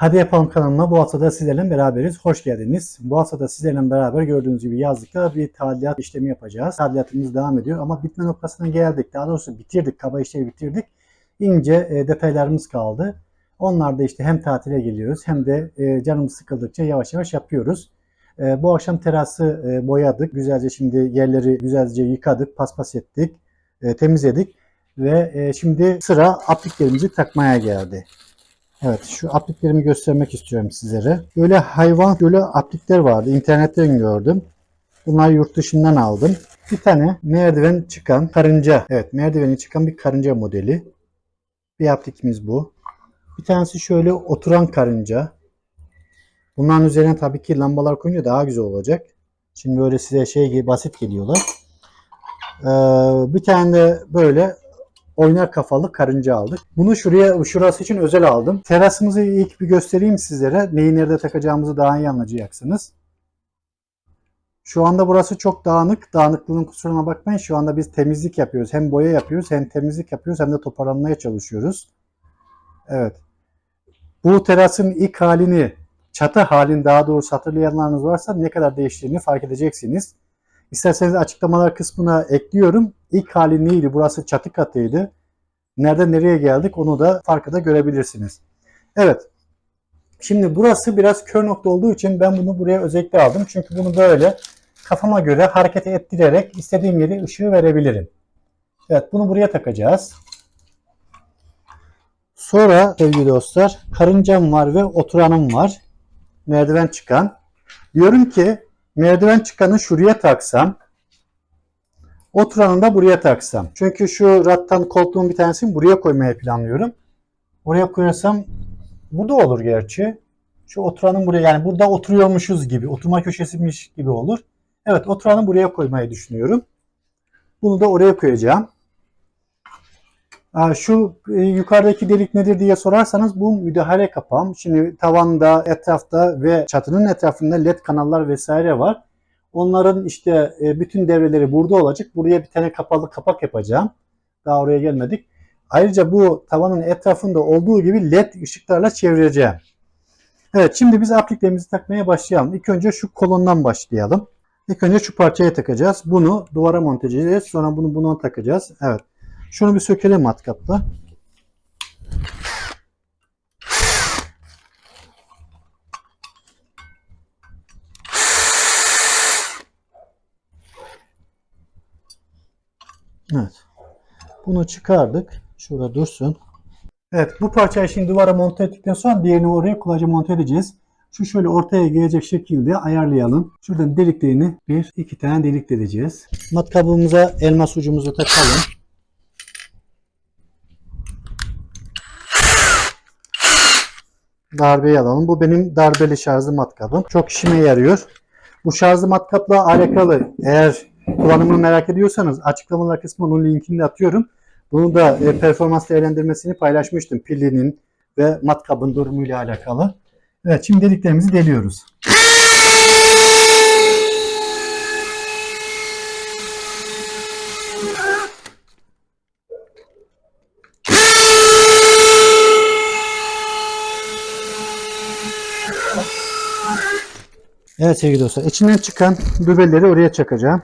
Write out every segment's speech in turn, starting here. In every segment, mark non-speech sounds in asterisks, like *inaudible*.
Hadi Yapalım kanalına bu haftada sizlerle beraberiz. Hoş geldiniz. Bu haftada sizlerle beraber gördüğünüz gibi yazlıkta bir tadilat işlemi yapacağız. Tadilatımız devam ediyor ama bitme noktasına geldik. Daha doğrusu bitirdik. Kaba işleri bitirdik. İnce e, detaylarımız kaldı. Onlar da işte hem tatile geliyoruz hem de e, canımız sıkıldıkça yavaş yavaş yapıyoruz. E, bu akşam terası e, boyadık. Güzelce şimdi yerleri güzelce yıkadık, paspas ettik, e, temizledik. Ve e, şimdi sıra apliklerimizi takmaya geldi. Evet şu apliklerimi göstermek istiyorum sizlere. Böyle hayvan böyle aplikler vardı. İnternetten gördüm. Bunları yurt dışından aldım. Bir tane merdiven çıkan karınca. Evet merdiveni çıkan bir karınca modeli. Bir aplikimiz bu. Bir tanesi şöyle oturan karınca. Bunların üzerine tabii ki lambalar koyunca daha güzel olacak. Şimdi böyle size şey gibi basit geliyorlar. Ee, bir tane de böyle oynar kafalı karınca aldık. Bunu şuraya şurası için özel aldım. Terasımızı ilk bir göstereyim sizlere. Neyi nerede takacağımızı daha iyi anlayacaksınız. Şu anda burası çok dağınık. Dağınıklığın kusuruna bakmayın. Şu anda biz temizlik yapıyoruz. Hem boya yapıyoruz hem temizlik yapıyoruz hem de toparlanmaya çalışıyoruz. Evet. Bu terasın ilk halini, çatı halini daha doğrusu hatırlayanlarınız varsa ne kadar değiştiğini fark edeceksiniz. İsterseniz açıklamalar kısmına ekliyorum. İlk hali neydi? Burası çatı katıydı. Nereden nereye geldik onu da farkı da görebilirsiniz. Evet. Şimdi burası biraz kör nokta olduğu için ben bunu buraya özellikle aldım. Çünkü bunu böyle kafama göre hareket ettirerek istediğim yere ışığı verebilirim. Evet bunu buraya takacağız. Sonra sevgili dostlar karıncam var ve oturanım var. Merdiven çıkan. Diyorum ki merdiven çıkanı şuraya taksam oturanı da buraya taksam. Çünkü şu rattan koltuğun bir tanesini buraya koymaya planlıyorum. Oraya koyarsam bu da olur gerçi. Şu oturanın buraya yani burada oturuyormuşuz gibi, oturma köşesiymiş gibi olur. Evet oturanı buraya koymayı düşünüyorum. Bunu da oraya koyacağım. Şu e, yukarıdaki delik nedir diye sorarsanız bu müdahale kapağım. Şimdi tavanda, etrafta ve çatının etrafında led kanallar vesaire var. Onların işte e, bütün devreleri burada olacak. Buraya bir tane kapalı kapak yapacağım. Daha oraya gelmedik. Ayrıca bu tavanın etrafında olduğu gibi led ışıklarla çevireceğim. Evet şimdi biz apliklerimizi takmaya başlayalım. İlk önce şu kolondan başlayalım. İlk önce şu parçaya takacağız. Bunu duvara monte edeceğiz. Sonra bunu buna takacağız. Evet. Şunu bir sökelim matkapla. Evet. Bunu çıkardık. Şurada dursun. Evet bu parçayı şimdi duvara monte ettikten sonra diğerini oraya kolayca monte edeceğiz. Şu şöyle ortaya gelecek şekilde ayarlayalım. Şuradan deliklerini bir iki tane delik deleceğiz. Matkabımıza elmas ucumuzu takalım. Darbeyi alalım. Bu benim darbeli şarjlı matkabım. Çok işime yarıyor. Bu şarjlı matkapla alakalı eğer kullanımını merak ediyorsanız açıklamalar kısmına onun linkini de atıyorum. Bunu da e, performans değerlendirmesini paylaşmıştım. Pilinin ve matkabın durumuyla alakalı. Evet şimdi deliklerimizi deliyoruz. Evet sevgili dostlar. içinden çıkan dübelleri oraya çakacağım.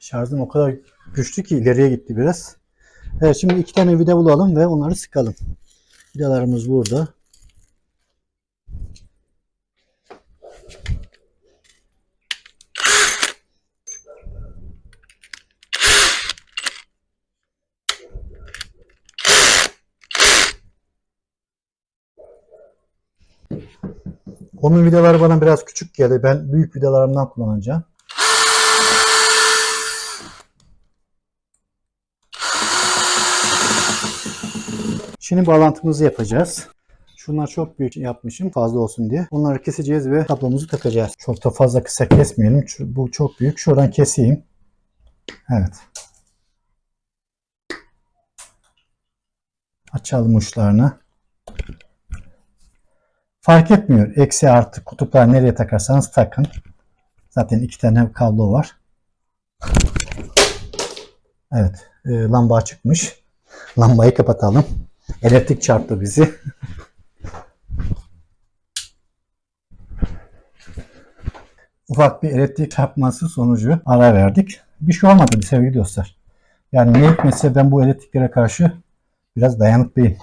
Şarjım o kadar güçlü ki ileriye gitti biraz. Evet şimdi iki tane vida bulalım ve onları sıkalım. Vidalarımız burada. Onun vidaları bana biraz küçük geldi. Ben büyük vidalarımdan kullanacağım. Şimdi bağlantımızı yapacağız. Şunlar çok büyük yapmışım fazla olsun diye. Onları keseceğiz ve kablomuzu takacağız. Çok da fazla kısa kesmeyelim. Bu çok büyük. Şuradan keseyim. Evet. Açalım uçlarını. Fark etmiyor. Eksi artı kutuplar nereye takarsanız takın. Zaten iki tane kablo var. Evet. e, lamba açıkmış. Lambayı kapatalım. Elektrik çarptı bizi. *laughs* Ufak bir elektrik çarpması sonucu ara verdik. Bir şey olmadı bir sevgili dostlar. Yani ne hikmetse ben bu elektriklere karşı biraz dayanıklıyım.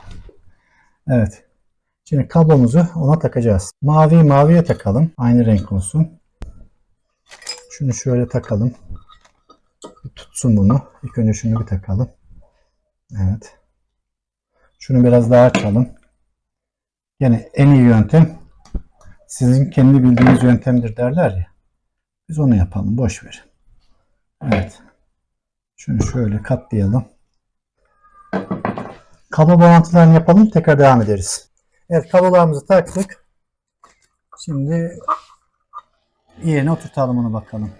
Evet. Şimdi kablomuzu ona takacağız. Mavi maviye takalım. Aynı renk olsun. Şunu şöyle takalım. Tutsun bunu. İlk önce şunu bir takalım. Evet. Şunu biraz daha açalım. Yine en iyi yöntem sizin kendi bildiğiniz yöntemdir derler ya. Biz onu yapalım. Boş verin. Evet. Şunu şöyle katlayalım. Kablo bağlantılarını yapalım. Tekrar devam ederiz. Evet kablolarımızı taktık. Şimdi yerine oturtalım onu bakalım.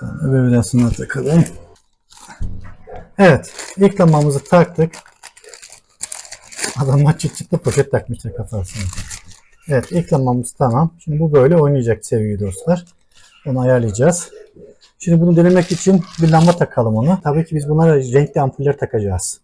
Tamam, öbür vidasını takalım. Evet, ilk lambamızı taktık. Adamlar çıt çıtlı poşet takmışlar kafasına. Evet, ilk lambamız tamam. Şimdi bu böyle oynayacak sevgili dostlar. Onu ayarlayacağız. Şimdi bunu denemek için bir lamba takalım ona. Tabii ki biz bunlara renkli ampuller takacağız.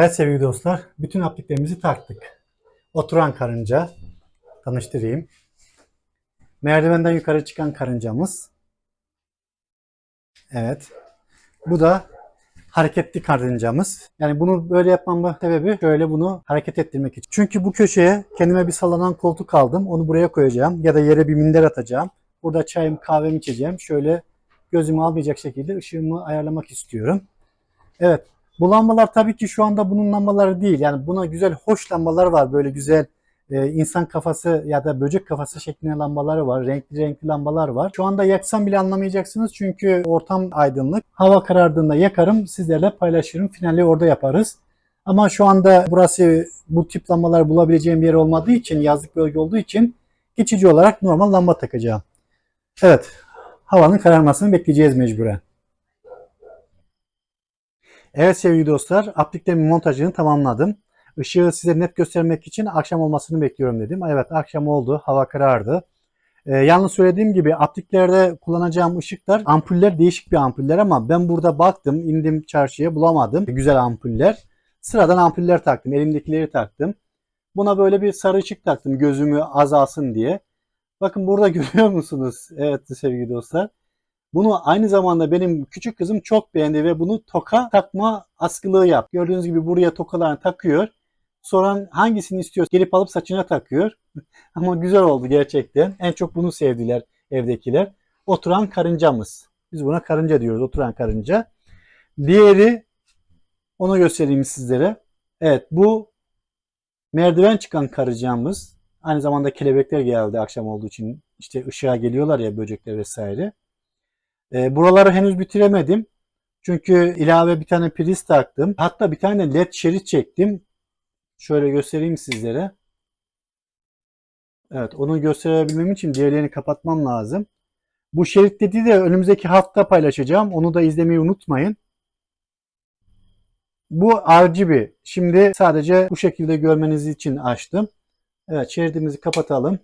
Evet sevgili dostlar, bütün apliklerimizi taktık. Oturan karınca, tanıştırayım. Merdivenden yukarı çıkan karıncamız. Evet. Bu da hareketli karıncamız. Yani bunu böyle yapmamın sebebi şöyle bunu hareket ettirmek için. Çünkü bu köşeye kendime bir sallanan koltuk aldım. Onu buraya koyacağım ya da yere bir minder atacağım. Burada çayım kahvemi içeceğim. Şöyle gözümü almayacak şekilde ışığımı ayarlamak istiyorum. Evet. Bu lambalar tabii ki şu anda bunun lambaları değil. Yani buna güzel hoş lambalar var. Böyle güzel e, insan kafası ya da böcek kafası şeklinde lambaları var. Renkli renkli lambalar var. Şu anda yaksam bile anlamayacaksınız çünkü ortam aydınlık. Hava karardığında yakarım, sizlerle paylaşırım. Finali orada yaparız. Ama şu anda burası bu tip lambalar bulabileceğim bir yer olmadığı için, yazlık bölge olduğu için geçici olarak normal lamba takacağım. Evet, havanın kararmasını bekleyeceğiz mecburen. Evet sevgili dostlar, apliklerimin montajını tamamladım. Işığı size net göstermek için akşam olmasını bekliyorum dedim. Evet akşam oldu, hava karardı. Ee, yalnız söylediğim gibi apliklerde kullanacağım ışıklar ampuller değişik bir ampuller ama ben burada baktım, indim çarşıya bulamadım. Güzel ampuller. Sıradan ampuller taktım, elimdekileri taktım. Buna böyle bir sarı ışık taktım gözümü azalsın diye. Bakın burada *laughs* görüyor musunuz? Evet sevgili dostlar. Bunu aynı zamanda benim küçük kızım çok beğendi ve bunu toka takma askılığı yap. Gördüğünüz gibi buraya tokalarını takıyor. Sonra hangisini istiyor gelip alıp saçına takıyor. *laughs* Ama güzel oldu gerçekten. En çok bunu sevdiler evdekiler. Oturan karıncamız. Biz buna karınca diyoruz. Oturan karınca. Diğeri onu göstereyim sizlere. Evet bu merdiven çıkan karıncamız. Aynı zamanda kelebekler geldi akşam olduğu için. İşte ışığa geliyorlar ya böcekler vesaire. E, buraları henüz bitiremedim. Çünkü ilave bir tane priz taktım. Hatta bir tane led şerit çektim. Şöyle göstereyim sizlere. Evet onu gösterebilmem için diğerlerini kapatmam lazım. Bu şerit dediği de önümüzdeki hafta paylaşacağım. Onu da izlemeyi unutmayın. Bu RGB. Şimdi sadece bu şekilde görmeniz için açtım. Evet şeridimizi kapatalım.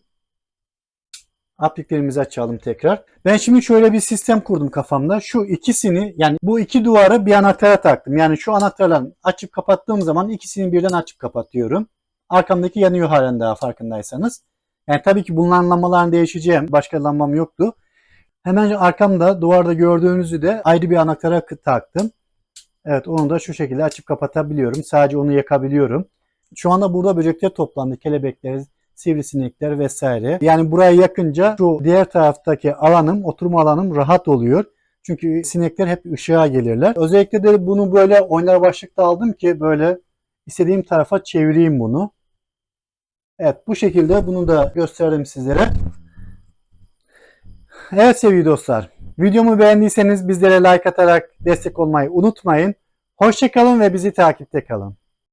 Apliklerimizi açalım tekrar. Ben şimdi şöyle bir sistem kurdum kafamda. Şu ikisini yani bu iki duvarı bir anahtara taktım. Yani şu anahtarla açıp kapattığım zaman ikisini birden açıp kapatıyorum. Arkamdaki yanıyor halen daha farkındaysanız. Yani tabii ki bunların lambaların değişeceğim. Başka lambam yoktu. Hemen arkamda duvarda gördüğünüzü de ayrı bir anahtara taktım. Evet onu da şu şekilde açıp kapatabiliyorum. Sadece onu yakabiliyorum. Şu anda burada böcekler toplandı. Kelebekler, sivrisinekler vesaire. Yani buraya yakınca şu diğer taraftaki alanım, oturma alanım rahat oluyor. Çünkü sinekler hep ışığa gelirler. Özellikle de bunu böyle oynar başlıkta aldım ki böyle istediğim tarafa çevireyim bunu. Evet bu şekilde bunu da gösterdim sizlere. Evet sevgili dostlar. Videomu beğendiyseniz bizlere like atarak destek olmayı unutmayın. Hoşçakalın ve bizi takipte kalın.